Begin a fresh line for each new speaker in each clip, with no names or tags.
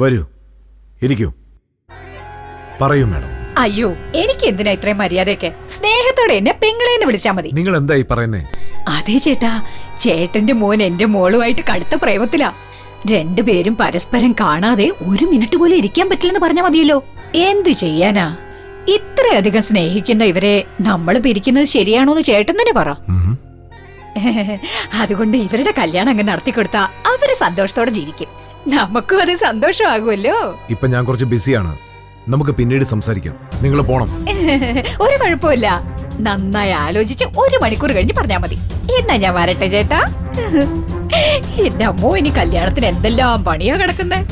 വരൂ. ഇരിക്കൂ. പറയൂ മാഡം.
അയ്യോ എനിക്ക് എന്തിനാ ഇത്രയും മര്യാദയൊക്കെ? സ്നേഹത്തോടെ എന്നെ പെങ്ങളെന്ന് വിളിച്ചാ മതി.
നിങ്ങൾ എന്തായി പറയുന്നേ?
അതെ ചേട്ടാ. ചേട്ടന്റെ മോൻ എന്റെ മോളുമായിട്ട് കടുത്ത പ്രേമത്തിലാ. രണ്ടുപേരും പരസ്പരം കാണാതെ ഒരു മിനിറ്റ് പോലും ഇരിക്കാൻ പറ്റില്ലെന്ന് പറഞ്ഞാ മതിയല്ലോ. എന്തു ചെയ്യാനാ? ഇത്രയധികം സ്നേഹിക്കുന്ന ഇവരെ നമ്മൾ പിരിക്കുന്നത് ശരിയാണോന്ന് ചേട്ടൻ തന്നെ പറ. അതുകൊണ്ട് ഇവരുടെ കല്യാണം അങ്ങ് നടത്തിക്കൊടുത്താ അവർ സന്തോഷത്തോടെ ജീവിക്കും. നമുക്കും അത് സന്തോഷമാകുമല്ലോ.
ഇപ്പൊ ഞാൻ കുറച്ച് ബിസിയാണ്. നമുക്ക് പിന്നീട് സംസാരിക്കാം. നിങ്ങൾ പോണം.
ഒരു കുഴപ്പമില്ല. നന്നായി ആലോചിച്ച് ഒരു മണിക്കൂർ കഴിഞ്ഞ് പറഞ്ഞാ മതി. എന്നാ ഞാൻ വരട്ടെ ചേട്ടാ. എന്റെ അമ്മോ ഇനി കല്യാണത്തിന് എന്തെല്ലാം പണിയാ കിടക്കുന്നേ?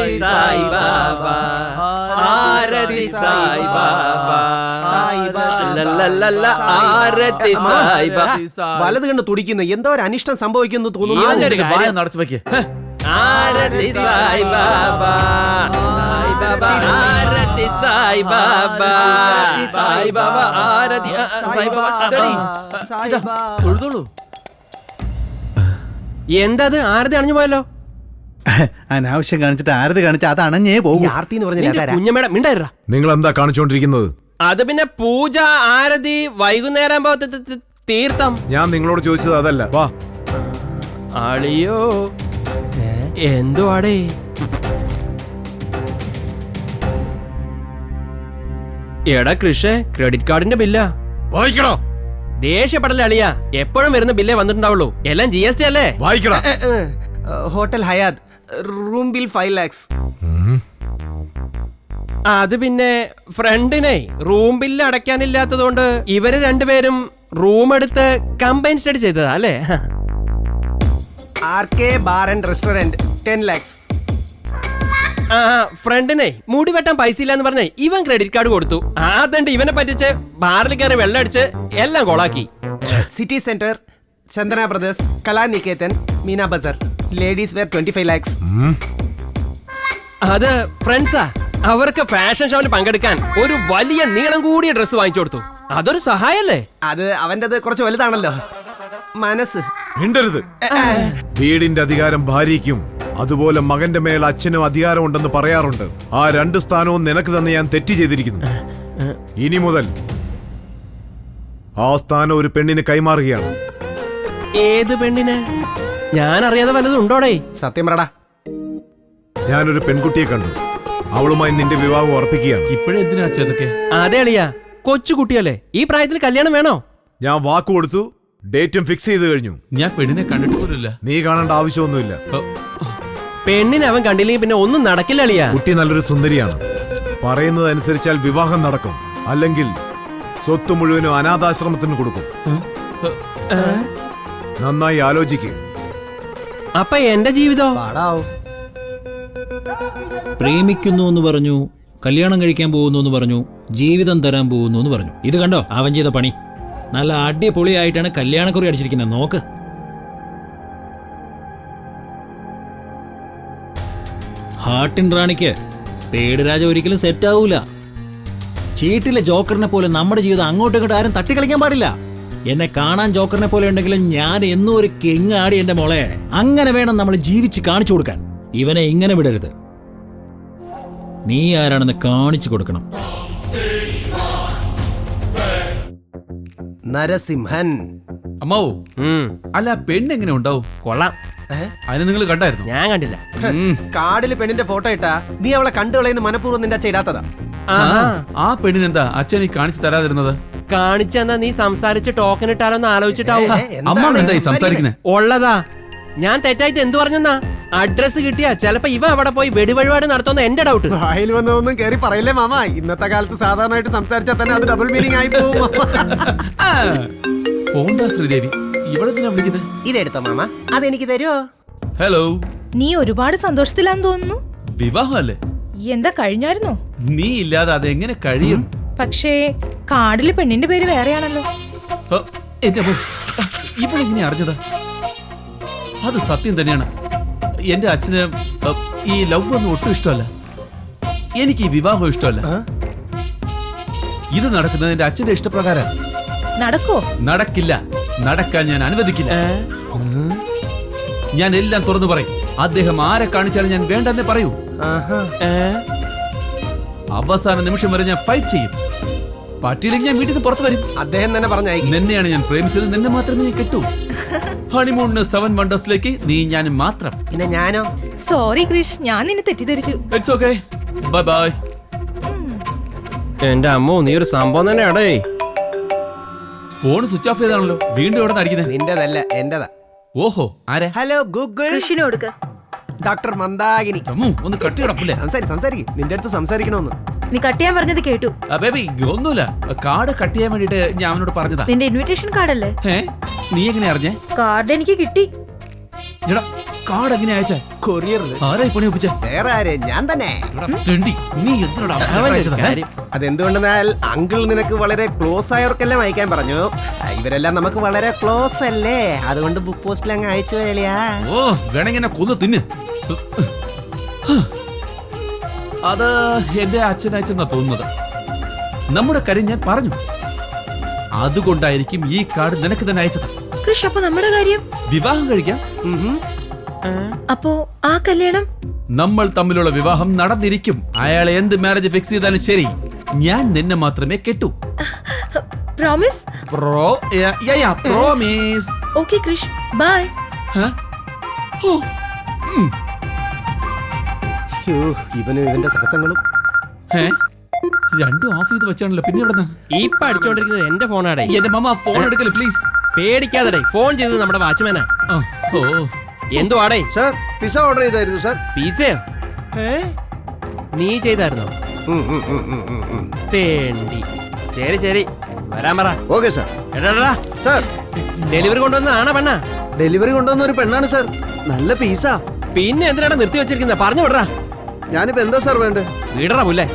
ആരതി സായി ബാബ ആരതി സായി ബാബ ആരതി സായി
വലത് കണ്ട് തുടിക്കുന്നു. എന്തോ ഒരു അനിഷ്ടം സംഭവിക്കുന്നു തോന്നുന്നു.
ആരതി സായി ബാബ. സായി ബാബ. ആരതി സായി ബാബ. സായി ബാബ. ആരതി സായി ബാബ. തൊഴുതോളൂ. ആരതി അണിഞ്ഞു പോയല്ലോ.
അനാവശ്യം കാണിച്ചിട്ട് ആരത് കാണിച്ച? അത് അണഞ്ഞേ പോകും
ആർത്തി എന്ന് പറഞ്ഞ
കുഞ്ഞമ്മയുടെ
നിങ്ങൾ എന്താ കാണിച്ചുകൊണ്ടിരിക്കുന്നത്
അത് പിന്നെ പൂജ ആരതി വൈകുന്നേരം ആകുമ്പോ തി- തി- തി- തീർത്ഥം.
ഞാൻ നിങ്ങളോട് ചോദിച്ചത് അതല്ല. വാ.
അളിയോ. എന്തുവാടേ എടാ കൃഷേ ക്രെഡിറ്റ് കാർഡിന്റെ ബില്ലാ.
വായിക്കടാ.
ദേഷ്യപ്പെടല്ലേ അളിയാ. എപ്പോഴും വരുന്ന ബില്ലേ വന്നിട്ടുണ്ടാവുള്ളൂ. എല്ലാം ജി എസ് ടി അല്ലേ?
വായിക്കടാ.
Hotel Hyatt room bill five lakhs.
അത് പിന്നെ ഫ്രണ്ടിനെ റൂം ബില്ല് അടയ്ക്കാനില്ലാത്തതുകൊണ്ട് ഇവർ രണ്ടുപേരും റൂം എടുത്ത് കമ്പൈൻ സ്റ്റഡി ചെയ്തതാ അല്ലേ?
R K bar and restaurant ten lakhs
ആ ഫ്രണ്ടിനെ മുടി വെട്ടാൻ പൈസ ഇല്ലാന്ന് പറഞ്ഞേ ഇവൻ ക്രെഡിറ്റ് കാർഡ് കൊടുത്തു. ആദ്യണ്ട് ഇവനെ പറ്റിച്ച് ബാറിൽ കയറി വെള്ളം അടിച്ച് എല്ലാം കൊളാക്കി
city centre Chandana brothers Kalanikethan Meena bazaar ladies wear twenty five lakhs.
അത് ഫ്രണ്ട്സാ അവർക്ക് ഫാഷൻ ഷോയിൽ പങ്കെടുക്കാൻ ഒരു വലിയ നീളം കൂടിയ ഡ്രസ്സ് വാങ്ങിച്ചു കൊടുത്തു. അതൊരു സഹായല്ലേ?
അത് അവന്റെത് കുറച്ച് വലുതാണല്ലോ. മനസ്സ്.
മിണ്ടരുത്. വീടിന്റെ അധികാരം ഭാര്യയ്ക്കും അതുപോലെ മകന്റെ മേൽ അച്ഛനും അധികാരമുണ്ടെന്ന് പറയാറുണ്ട്. ആ രണ്ട് സ്ഥാനവും നിനക്ക് തന്നെ ഞാൻ തെറ്റ് ചെയ്തിരിക്കുന്നു. ഇനി മുതൽ ആ സ്ഥാനം ഒരു പെണ്ണിന് കൈമാറുകയാണ്.
ഏത് പെണ്ണിന്? ഞാൻ അറിയാതെ വല്ലതും ഉണ്ടോടേ?
സത്യം പറടാ.
ഞാനൊരു പെൺകുട്ടിയെ കണ്ടു. അവളുമായി നിന്റെ വിവാഹം ഉറപ്പിക്കുകയാണ്.
ഇപ്പോഴെന്തിനാ അതൊക്കെ
അതെ അളിയ. കൊച്ചു കുട്ടിയല്ലേ ഈ പ്രായത്തിൽ കല്യാണം വേണോ?
ഞാൻ വാക്ക് കൊടുത്തു ഡേറ്റും ഫിക്സ് ചെയ്ത് കഴിഞ്ഞു.
ഞാൻ പെണ്ണിനെ കണ്ടിട്ട് പോലില്ല
നീ കാണേണ്ട ആവശ്യമൊന്നുമില്ല.
പെണ്ണിനെ അവൻ കണ്ടില്ലെങ്കിൽ പിന്നെ ഒന്നും നടക്കില്ല അളിയ.
കുട്ടി നല്ലൊരു സുന്ദരിയാണ്. പറയുന്നത് അനുസരിച്ചാൽ വിവാഹം നടക്കും. അല്ലെങ്കിൽ സ്വത്ത് മുഴുവനും അനാഥാശ്രമത്തിന് കൊടുക്കും. നന്നായി ആലോചിക്കുക
അപ്പൊ എന്റെ ജീവിതം?
പ്രേമിക്കുന്നു എന്ന് പറഞ്ഞു കല്യാണം കഴിക്കാൻ പോകുന്നു എന്ന് പറഞ്ഞു ജീവിതം തരാൻ പോകുന്നു എന്ന് പറഞ്ഞു. ഇത് കണ്ടോ? അവൻ ചെയ്ത പണി. നല്ല അടിപൊളിയായിട്ടാണ് കല്യാണക്കുറി അടിച്ചിരിക്കുന്നത്. നോക്ക്. ഹാട്ടിൻ റാണിക്ക് പേടിരാജ ഒരിക്കലും സെറ്റ് ആവൂല. ചീട്ടിലെ ജോക്കറിനെ പോലെ നമ്മുടെ ജീവിതം അങ്ങോട്ടും ഇങ്ങോട്ടും ആരും തട്ടിക്കളിക്കാൻ പാടില്ല. എന്നെ കാണാൻ ജോക്കറിനെ പോലെ ഉണ്ടെങ്കിലും ഞാൻ എന്നും ഒരു കിങ് ആടി എന്റെ മോളെ. അങ്ങനെ വേണം നമ്മൾ ജീവിച്ച് കാണിച്ചു കൊടുക്കാൻ. ഇവനെ ഇങ്ങനെ വിടരുത്. നീ ആരാണെന്ന് കാണിച്ചു കൊടുക്കണം.
നരസിംഹൻ.
അമ്മാവോ അല്ല ആ പെണ്ണ് എങ്ങനെ ഉണ്ടാവും?
കൊള്ളാം.
അതിന് നിങ്ങൾ കണ്ടായിരുന്നു?
ഞാൻ കണ്ടില്ല.
കാർഡിൽ പെണ്ണിന്റെ ഫോട്ടോ ഇട്ടാ നീ അവളെ കണ്ടു കളയുന്ന മനഃപൂർവം നിന്റെ അച്ഛൻ ഇടാത്തതാ.
ആ പെണ്ണിനെന്താ അച്ഛൻ ഈ കാണിച്ചു തരാതിരുന്നത്?
കാണിച്ചെന്നാ നീ സംസാരിച്ച് ടോക്കൺ ഇട്ടാലോന്ന് ആലോചിച്ചിട്ടാവും
സംസാരിക്കുന്നത്?
ഉള്ളതാ. ഞാൻ തെറ്റായിട്ട് എന്ത് പറഞ്ഞെന്നാ? അഡ്രസ് കിട്ടിയാ ചെലപ്പോ ഇവ അവിടെ പോയി വെടിവഴിപാട് നടത്തുന്ന എന്റെ ഡൗട്ട്
വായിൽ വന്നതൊന്നും കേറി പറയില്ലേ മാമ? ഇന്നത്തെ കാലത്ത് സാധാരണയായിട്ട് സംസാരിച്ചാൽ തന്നെ അത് ഡബിൾ മീനിങ് ആയി പോകും
ശ്രീദേവി.
ഇതെടുത്തോ മാമ. അതെനിക്ക് തരുമോ
ഹലോ
നീ ഒരുപാട് സന്തോഷത്തിലാന്ന് തോന്നുന്നു.
വിവാഹമല്ലേ?
എന്താ കഴിഞ്ഞായിരുന്നോ?
നീ ഇല്ലാതെ അതെങ്ങനെ കഴിയും?
പക്ഷേ കാർഡിൽ പെണ്ണിന്റെ പേര് വേറെയാണല്ലോ.
ഇവളെങ്ങനെ അറിഞ്ഞതാ. അത് സത്യം തന്നെയാണ്. എന്റെ അച്ഛന് ഈ ലവ് ഒന്നും ഒട്ടും ഇഷ്ടമല്ല. എനിക്ക് ഈ വിവാഹം ഇഷ്ടമല്ല. ഇത് നടക്കുന്നത് എന്റെ അച്ഛന്റെ ഇഷ്ടപ്രകാരം
നടക്കോ
നടക്കില്ല. നടക്കാൻ ഞാൻ അനുവദിക്കില്ല. ഞാൻ എല്ലാം തുറന്നു പറയും. അദ്ദേഹം ആരെ കാണിച്ചാലും ഞാൻ വേണ്ടെന്നേ പറയൂ.
ആഹാ.
അവസാന നിമിഷം വരെ ഞാൻ ഫൈറ്റ് ചെയ്യും. പറ്റിയില്ലെങ്കിൽ ഞാൻ വീട്ടിൽ നിന്ന് പുറത്തു വരും.
അദ്ദേഹം തന്നെ പറഞ്ഞയക്കും.
നിന്നെയാണ് ഞാൻ പ്രേമിച്ചത് നിന്നെ മാത്രമേ ഞാൻ കിട്ടൂ. ഹണിമൂണിന് സെവൻ വണ്ടേഴ്സിലേക്ക് നീ ഞാൻ മാത്രം.
പിന്നെ ഞാനോ?
സോറി ക്രിഷ് ഞാൻ നിന്നെ തെറ്റിദ്ധരിച്ചു.
ഇറ്റ്സ് ഓക്കേ ബൈ ബൈ
എന്റെ അമ്മോ നീ ഒരു സംഭവം തന്നെയാടേ
ഫോൺ സ്വിച്ച് ഓഫ് ചെയ്താണല്ലോ. വീണ്ടും ഇവിടെ നടിക്കുന്നത്
നിന്റേതല്ല എന്റേതാ.
ഓഹോ ആരെ?
Hello Google doctor Mandakini.
ഒന്ന് കട്ടി കിടപ്പില്ലേ
സംസാരി സംസാരിക്കും നിന്റെ അടുത്ത് സംസാരിക്കണമെന്ന്.
നീ കട്ട് ചെയ്യാൻ പറഞ്ഞത് കേട്ടു.
ബേബി ഒന്നുമില്ല. കാർഡ് കട്ട് ചെയ്യാൻ വേണ്ടിട്ട് ഞാൻ അവനോട് പറഞ്ഞതാ.
നിന്റെ ഇൻവിറ്റേഷൻ കാർഡല്ലേ
ഏ നീ എങ്ങനെ അറിഞ്ഞേ?
കാർഡ് എനിക്ക് കിട്ടി.
എടാ കാർഡ് എങ്ങനെ അയച്ചേ?
കൊറിയറിൽ
ആരായി പണി ഒപ്പിച്ചേ?
വേറെ ആര്? ഞാൻ തന്നെ.
നീ എന്തിനാടാ?
അതെന്തുകൊണ്ടെന്നാൽ അങ്കിൾ നിനക്ക് വളരെ ക്ലോസ് ആയവർക്കെല്ലാം അയക്കാൻ പറഞ്ഞു. ഇവരെല്ലാം നമുക്ക് വളരെ ക്ലോസ് അല്ലേ? അതുകൊണ്ട് ബുക്ക് പോസ്റ്റിൽ അങ്ങ് അയച്ചു വേളിയാ
ഓ വേണമെങ്കിൽ കൊന്നു തിന്ന്. അത് എന്റെ അച്ഛൻ അയച്ചെന്നാ തോന്നുന്നത്. നമ്മുടെ കാര്യം ഞാൻ പറഞ്ഞു. അതുകൊണ്ടായിരിക്കും ഈ കാർഡ് നിനക്ക് തന്നെ അയച്ചത്.
കൃഷ് അപ്പൊ നമ്മുടെ കാര്യം?
വിവാഹം കഴിക്കാം.
അപ്പോ ആ കല്യാണം?
നമ്മൾ തമ്മിലുള്ള വിവാഹം നടന്നിരിക്കും. അയാളെ എന്ത് മാരേജ് ഫിക്സ് ചെയ്താലും ശരി. ഞാൻ നിന്നെ മാത്രമേ കെട്ടു.
Promise
pro promise
okay Krish bye
ഇവനും ഇവന്റെ സഹസങ്ങളും.
രണ്ടും ഓഫ് ചെയ്ത് വെച്ചാണല്ലോ. പിന്നെ എവിടെ
ഇപ്പൊ അടിച്ചോണ്ടിരിക്കുന്നത് എന്റെ ഫോണാടേ
എന്റെ മമ്മ ഫോൺ എടുക്കൽ പ്ലീസ്
പേടിക്കാതെ ഫോൺ ചെയ്തത് നമ്മുടെ വാച്ച്മാനാ.
ഓ.
എന്തുവാടേ?
സാർ പിസ ഓർഡർ ചെയ്തായിരുന്നു സാർ.
പിസയോ നീ ചെയ്തായിരുന്നോ? തേണ്ടി. ശരി ശരി. വരാൻ പറ.
Okay sir.
എടാ
സാർ.
ഡെലിവറി കൊണ്ടുവന്നതാണോ ആണ പെണ്ണ?
ഡെലിവറി കൊണ്ടുവന്ന ഒരു പെണ്ണാണ് സാർ. നല്ല പീസാ
പിന്നെ എന്തിനാണ് നിർത്തി വെച്ചിരിക്കുന്നത് പറഞ്ഞു വിടറാ
ഞാനിപ്പോ എന്താ സാർ വേണ്ടത്?
വീടറാ പുല്ലേ?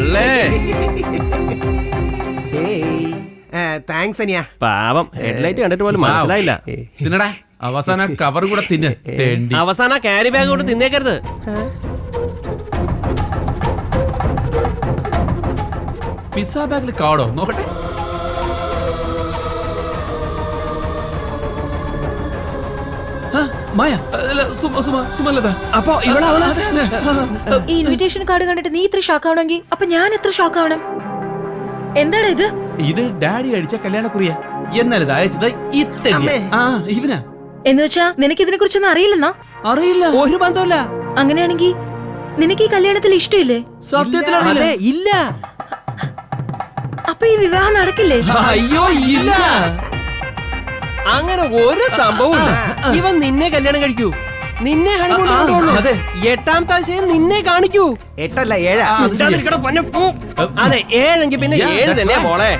അല്ലേ?
താങ്ക്സ് അനിയ.
പാവം. ഹെഡ്ലൈറ്റ് കണ്ടിട്ട് പോലും മനസ്സിലായില്ല.
തിന്നടാ. അവസാന കവർ കൂടെ തിന്ന്.
അവസാന ക്യാരി ബാഗ് കൂടെ തിന്നേക്കരുത്.
പിസ്സ ബാഗിൽ കാടോ നോക്കട്ടെ. മായ അല്ല, സുമ സുമ
അപ്പൊ ഇവിടെ
ഈ ഇൻവിറ്റേഷൻ കാർഡ് കണ്ടിട്ട് നീ ഇത്ര ഷോക്ക് ആവണമെങ്കിൽ അപ്പൊ ഞാൻ എത്ര ഷോക്ക് ആവണം? എന്താടാ ഇത്?
ഇത് ഡാഡി അടിച്ച കല്യാണക്കുറിയ. എന്നാൽ ഇത് അയച്ചത് ഇത്തന്നെ
അമ്മേ.
ആ ഇവനാ.
എന്ന് വെച്ചാ നിനക്ക് ഇതിനെ കുറിച്ചൊന്നും അറിയില്ലെന്നാ?
അറിയില്ല.
ഒരു ബന്ധമില്ല
അങ്ങനെയാണെങ്കിൽ നിനക്ക് ഈ കല്യാണത്തിൽ ഇഷ്ടമില്ലേ?
സത്യത്തിൽ അറിയില്ല.
ഇല്ല.
അപ്പൊ ഈ വിവാഹം നടക്കില്ലേ?
അയ്യോ ഇല്ല.
അങ്ങനെ ഒരു സംഭവം ഇവൻ നിന്നെ കല്യാണം കഴിക്കൂ. നിന്നെ എട്ടാം
ആ,
കൊണ്ടുപോകുള്ളൂ.
അതെ.
എട്ടാമത്തെ ആഴ്ചയിൽ നിന്നെ കാണിക്കൂ.
എട്ടല്ല ഏഴാ?
അത് ശരിയാ.
മിണ്ടാതിരിക്കടാ, പൊന്നെ, പോ. അതെ ഏഴെങ്കിൽ പിന്നെ ഏഴ്
തന്നെ.
മോളെ.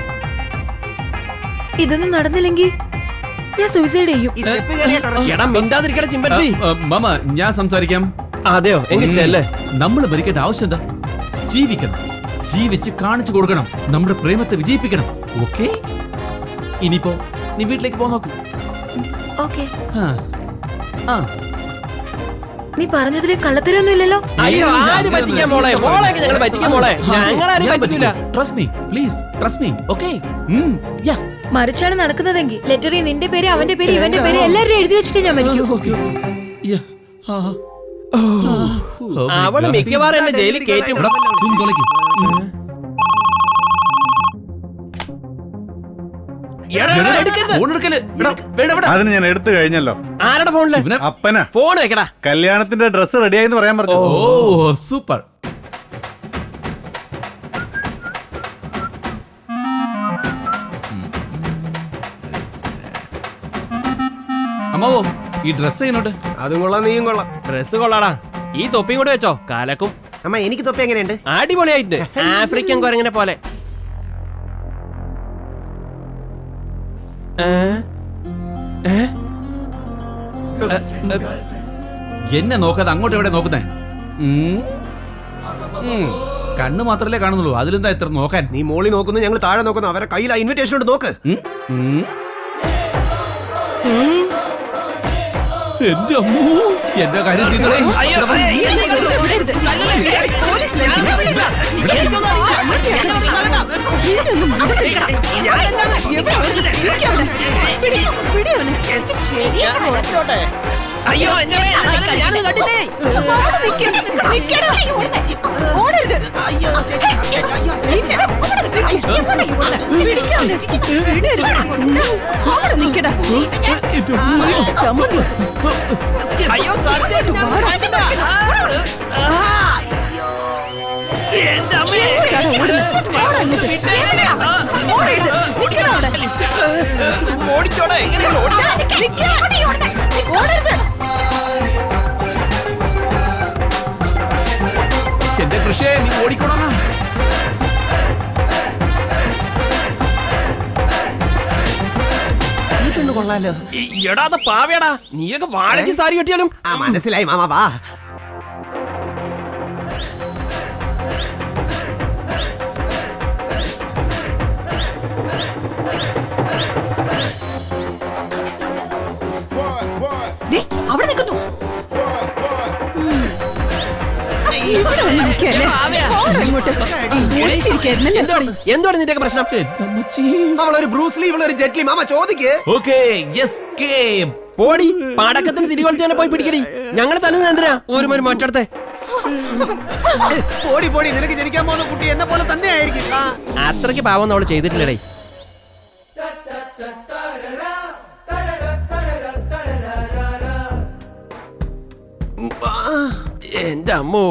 ഇതൊന്നും നടന്നില്ലെങ്കിൽ ഞാൻ സൂയിസൈഡ് ചെയ്യും.
മാമ ഞാൻ സംസാരിക്കാം.
അതെയോ? എങ്കിൽ
നമ്മൾ ഭരിക്കേണ്ട ആവശ്യം എന്താ? ജീവിക്കണം. ജീവിച്ച് കാണിച്ചു കൊടുക്കണം. നമ്മുടെ പ്രേമത്തെ വിജയിപ്പിക്കണം. ഓക്കെ? ഇനിയിപ്പോ നീ വീട്ടിലേക്ക് പോ നോക്കൂ
ഓക്കെ
ആ. ആ.
നീ പറഞ്ഞതിൽ കള്ളത്തരൊന്നും ഇല്ലല്ലോ
അയ്യോ ആര് പറ്റിക്കാൻ മോളെ മോളെ ഞങ്ങൾ പറ്റിക്കാൻ മോളെ ഞങ്ങളാരും
ഞാൻ
പറ്റില്ല
trust Trust me, please, trust me, okay? ഉം, yeah.
മറിച്ചാണ് നടക്കുന്നതെങ്കിൽ ലെറ്ററിൽ നിന്റെ പേര് അവന്റെ പേര് ഇവന്റെ പേര് എല്ലാവരും എഴുതി വെച്ചിട്ട് ഞാൻ മരിക്കും
Okay. Yeah. ആ. Oh my
അവൾ
God.
മിക്കവാറും എന്നെ ജയിലിൽ കയറ്റും
തും തുളയ്ക്ക്.
അതിന് ഞാൻ എടുത്തു കഴിഞ്ഞല്ലോ.
ആരുടെ
ഫോണിൽ
അപ്പനാ.
ഫോൺ വെക്കടാ.
കല്യാണത്തിന്റെ ഡ്രസ്സ് റെഡിയായെന്ന് പറയാൻ പറഞ്ഞു.
ഓ സൂപ്പർ അമ്മാവോ ഈ ഡ്രസ് ചെയ്യുന്നുണ്ട്
അതും കൊള്ളാം നീയും കൊള്ളാം.
ഡ്രസ് കൊള്ളാടാ. ഈ തൊപ്പിയും കൂടെ വെച്ചോ കാലക്കും.
അമ്മ എനിക്ക് തൊപ്പി എങ്ങനെയുണ്ട്?
അടിപൊളിയായിട്ട് ആഫ്രിക്കൻ കുരങ്ങനെ പോലെ.
എന്നെ നോക്കാതെ അങ്ങോട്ട് എവിടെ നോക്കുന്നേ കണ്ണു മാത്രല്ലേ കാണുന്നുള്ളൂ അതിലെന്താ ഇത്ര നോക്കാൻ
നീ മോളി നോക്കുന്നു ഞങ്ങൾ താഴെ നോക്കുന്നു അവരെ കയ്യിൽ ഇൻവിറ്റേഷൻ ഉണ്ട് നോക്ക്.
എന്റെ അമ്മൂ എന്റെ കാര്യം ടീച്ചറേ
അയ്യോ അയ്യോ. ആ. എന്റെ അമ്മേ ഓടിച്ചോടെ
എന്റെ കൃഷിയെ നീ ഓടിക്കോടാ.
കൊള്ളാലോ.
എടാ അത് പാവേടാ. നീയൊക്കെ വാഴയ്ക്ക് സാരി കെട്ടിയാലും.
ആ മനസ്സിലായി. മാമാ വാ.
എന്താണ് എന്താണ് നിന്റെ പ്രശ്നം?
അവളൊരു ബ്രൂസ്ലി ഇവളൊരു ജെറ്റ്ലി മാമ ചോദിക്കേ.
ഓക്കേ
പോടി പാടക്കത്തിന് തിരികൊളുത്തി തന്നെ പോയി പിടിക്കടി. ഞങ്ങൾ തന്നെ എന്തിനാ? ഒരു മരു മറ്റടത്തെ
പോടി പോടി നിനക്ക് ജനിക്കാൻ പോകുന്ന കുട്ടി എന്നെ പോലെ തന്നെ ആയിരിക്കും ആ.
അത്രയ്ക്ക് പാവം അവൾ ചെയ്തിട്ടില്ലടേ. എന്റെ അമ്മോ.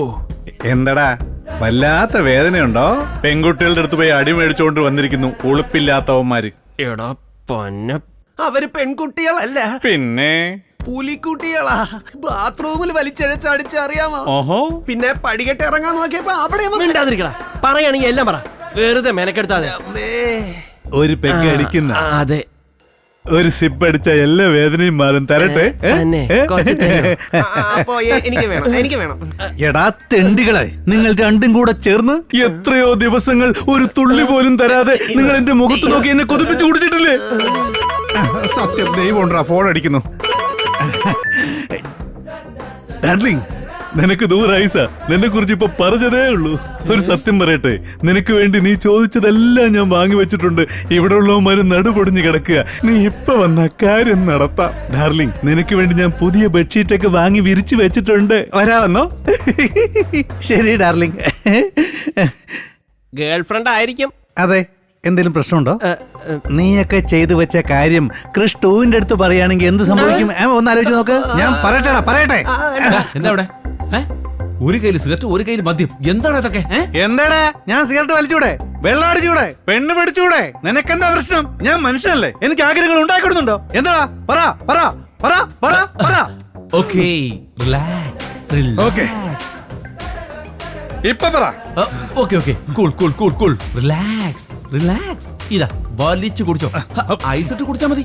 എന്തടാ? വല്ലാത്ത വേദനയുണ്ടോ? പെൺകുട്ടികളുടെ അടുത്ത് പോയി അടി മേടിച്ചോണ്ട് വന്നിരിക്കുന്നു. ഉളുപ്പില്ലാത്തവന്മാര്.
എടാ പൊന്ന.
അവർ പെൺകുട്ടികളല്ല?
പിന്നെ?
പുലിക്കുട്ടികളാ. ബാത്റൂമിൽ വലിച്ചഴച്ചടിച്ച് അറിയാമോ?
ഓഹോ.
പിന്നെ പടികെട്ട് ഇറങ്ങാൻ നോക്കിയപ്പോ അവിടെ
മിണ്ടാതിരിക്കടാ. പറയാണെങ്കിൽ എല്ലാം പറ. വെറുതെ മെനക്കെടുത്താതെ.
അമ്മേ.
ഒരു പെഗ് അടിക്കുന്ന.
അതെ.
ഒരു സിപ്പ് അടിച്ച എല്ലാ വേദനയും മാറും. തരട്ടെ?
തന്നെ, കുറച്ച്.
ആ, ആ, അപ്പൊ എ- എനിക്ക് വേണം എനിക്ക് വേണം.
എടാ തെണ്ടികളെ നിങ്ങൾ രണ്ടും കൂടെ ചേർന്ന് എത്രയോ ദിവസങ്ങൾ ഒരു തുള്ളി പോലും തരാതെ നിങ്ങൾ എന്റെ മുഖത്ത് നോക്കി എന്നെ കൊതിപ്പിച്ചു കുടിച്ചിട്ടില്ലേ? സത്യം ദൈവം ഉണ്ടാ ഫോൺ അടിക്കുന്നു. ഡാർലിംഗ് നിനക്ക് ദൂരായിസ നിന്നെ കുറിച്ച് ഇപ്പൊ പറഞ്ഞതേ ഉള്ളൂ. ഒരു സത്യം പറയട്ടെ. നിനക്ക് വേണ്ടി നീ ചോദിച്ചതെല്ലാം ഞാൻ വാങ്ങി വെച്ചിട്ടുണ്ട്. ഇവിടെ ഉള്ളവന്മാര് നടുപൊടിഞ്ഞ് കിടക്കുക. നീ ഇപ്പൊ വന്ന കാര്യം നടത്താം. ഡാർലിംഗ് നിനക്ക് വേണ്ടി ഞാൻ പുതിയ ബെഡ്ഷീറ്റ് ഒക്കെ വാങ്ങി വിരിച്ചു വെച്ചിട്ടുണ്ട്. വരാമെന്നോ ശരി ഡാർലിംഗ്.
ഗേൾഫ്രണ്ട് ആയിരിക്കും.
അതെ എന്തെങ്കിലും പ്രശ്നമുണ്ടോ? നീയൊക്കെ ചെയ്തു വെച്ച കാര്യം ക്രിസ്തുവിന്റെ അടുത്ത് പറയുകയാണെങ്കിൽ എന്ത് സംഭവിക്കും? ഒന്ന് ആലോചിച്ച് നോക്ക്. ഞാൻ പറയട്ടെടാ പറയട്ടെ.
എന്താ അവിടെ? ഒരു കയ്യിൽ സിഗരറ്റ് ഒരു കയ്യിൽ മദ്യം. എന്താണ് ഇതൊക്കെ?
എന്താടാ ഞാൻ സിഗരറ്റ് വലിച്ചൂടെ? വെള്ളം അടിച്ചൂടെ? പെണ്ണ് പിടിച്ചൂടെ? നിനക്കെന്താ പ്രശ്നം? ഞാൻ മനുഷ്യനല്ലേ. എനിക്ക് ആഗ്രഹങ്ങൾ ഉണ്ടാക്കിടുന്നുണ്ടോ എന്താടാ പറ പറ പറ പറ പറ.
Okay
okay. ഇപ്പൊ പറ.
Okay okay. Cool cool cool cool relax relax ഇതാ വലിച്ചു കുടിച്ചോ. ഐസ് ഇട്ട് കുടിച്ചാ മതി.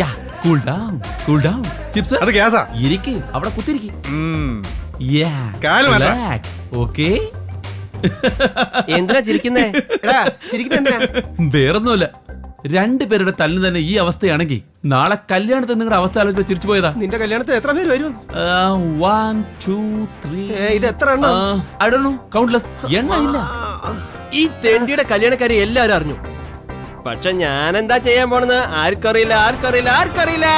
Yeah cool down cool down chips
അത് ഗ്യാസാ.
ഇരിക്കേ അവിടെ കുത്തിരിക്ക്.
ഉം.
യാ
കാൽ മാറ്റാ.
റിലാക്സ് ഓക്കേ
എന്തിനാ ചിരിക്കുന്നേ?
എടാ ചിരിക്കുന്ന എന്തിനാ?
വേറൊന്നുമല്ല. രണ്ടുപേരുടെ തല്ലിന് തന്നെ ഈ അവസ്ഥയാണെങ്കിൽ നാളെ കല്യാണത്തിന് നിങ്ങളുടെ അവസ്ഥ ആലോചിച്ച് ചിരിച്ചു പോയതാ.
നിന്റെ കല്യാണത്തിന് എത്ര പേര് വരും?
വൺ ടു ത്രീ
ഏ, ഇത് എത്ര എണ്ണം?
കൗണ്ട്ലെസ് എണ്ണ ഇല്ല.
ഈ തെണ്ടിയുടെ കല്യാണക്കാരി എല്ലാവരും അറിഞ്ഞു. പക്ഷെ ഞാൻ എന്താ ചെയ്യാൻ പോണെന്ന് ആർക്കറിയില്ല ആർക്കറിയില്ല ആർക്കറിയില്ല.